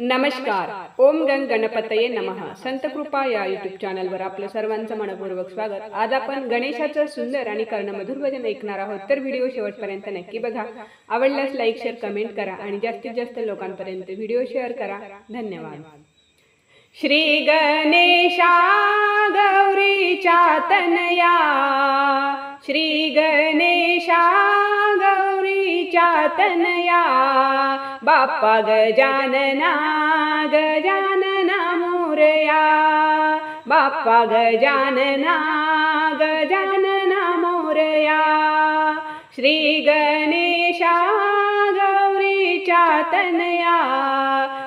नमस्कार. ओम गंग गणपतये नमः. संत कृपा या युट्यूब चॅनलवर आपलं सर्वांचं मनपूर्वक स्वागत. आज आपण गणेशाचं सुंदर आणि कर्णमधुर भजन ऐकणार आहोत. तर व्हिडिओ शेवटपर्यंत नक्की बघा. आवडल्यास लाईक शेअर कमेंट करा आणि जास्तीत जास्त लोकांपर्यंत व्हिडिओ शेअर करा. धन्यवाद. श्री गणेशा गौरीच्या तनया श्री गणेशा तनया बाप्पा गजानना गजानना मोरया बाप्पा गजानना गजानना मोरया श्री गणेशा गौरीच्या तनया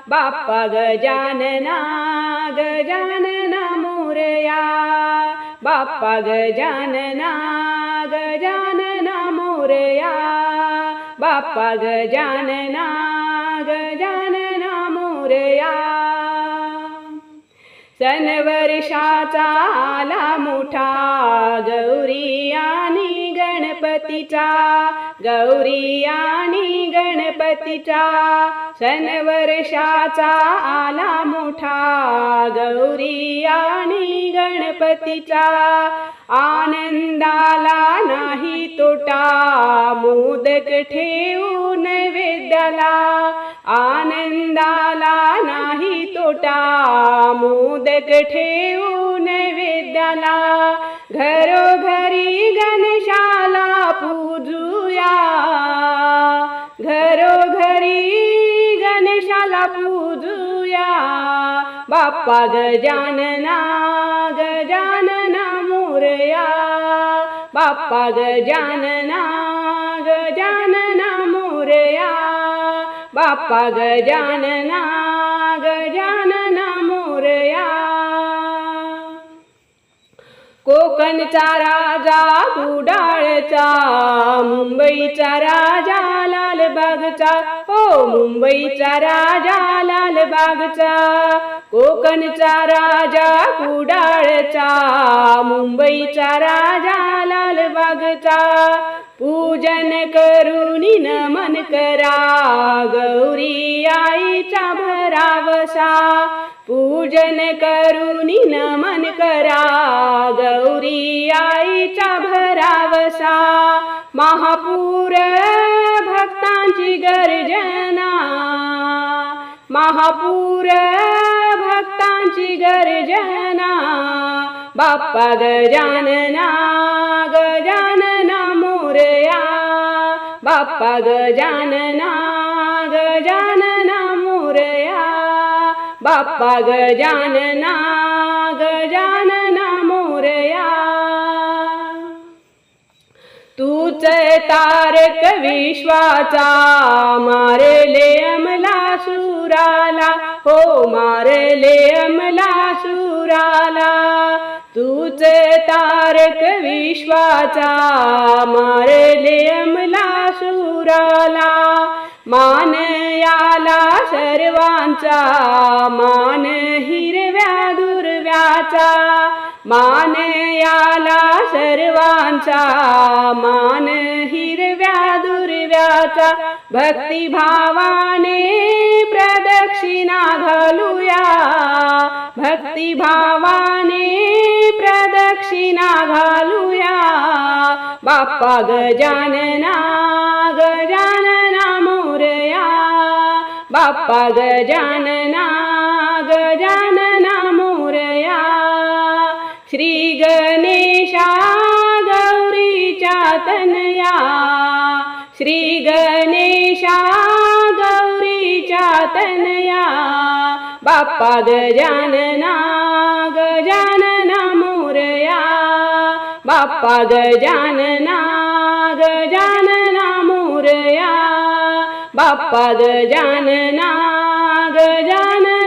बाप्पा गजानना गजानना मोरया बाप्पा गजानना गजानना मोरया बाप्पा गजानना गजानना मोरया. सन वर्षाचा आला मोठा गौरी आणि गणपतीचा गौरी आणि गणपतीचा. सन वर्षाचा आला मोठा गौरी आणि गणपतीचा आनंदाला नाही तोटा. मोदक ठेवून वेद्याला आनंदाला नाही तोटा. मोदक ठेवून वेद्याला घरोघरी गणेशाला पूजूया. घरोघरी गणेशाला पूजू बाप्पा गजानना गजानना मोरया. बाप्पा गजानना गजानना मोरया. बाप्पा गजानना गजानना मोरया. कोकणचा राजा कुडाळचा मुंबईचा राजा लालबागचा मुंबईचा राजा लालबागचा कोकणचा राजा कुडाळचा मुंबईचा राजा लालबागचा. पूजन करून नमन करा गौरी आईचा भरावसा. पूजन करून नमन करा गर्जना. महापूर भक्तांची गर्जना. बाप्पा गजानना गजानना मोरया. बाप्पा गजानना गजानना मोरया. बाप्पा गजानना गजानना मोरया. तूच तारक विश्वाचा मारले अमला सुराला. हो मारले अमला सुराला. तूच तारक विश्वाचा मारले अमला सुराला. मान याला सर्वांचा मान हिरव्या दुर्व्याचा. मान याला सर्वांचा मान हिरव्या दुर्व्याचा. भक्तिभावाने प्रदक्षिणा घालूया. भक्तिभावाने प्रदक्षिणा घालूया. बाप्पा गजानना गजानना मोरया. बाप्पा गजानना गजानना श्री गणेशा गौरीच्या तनया. श्री गणेशा गौरीच्या तनया. बाप्पा गजानना गजानना मोरया. बाप्पा गजानना गजानना मोरया. बाप्पा गजानना गजानना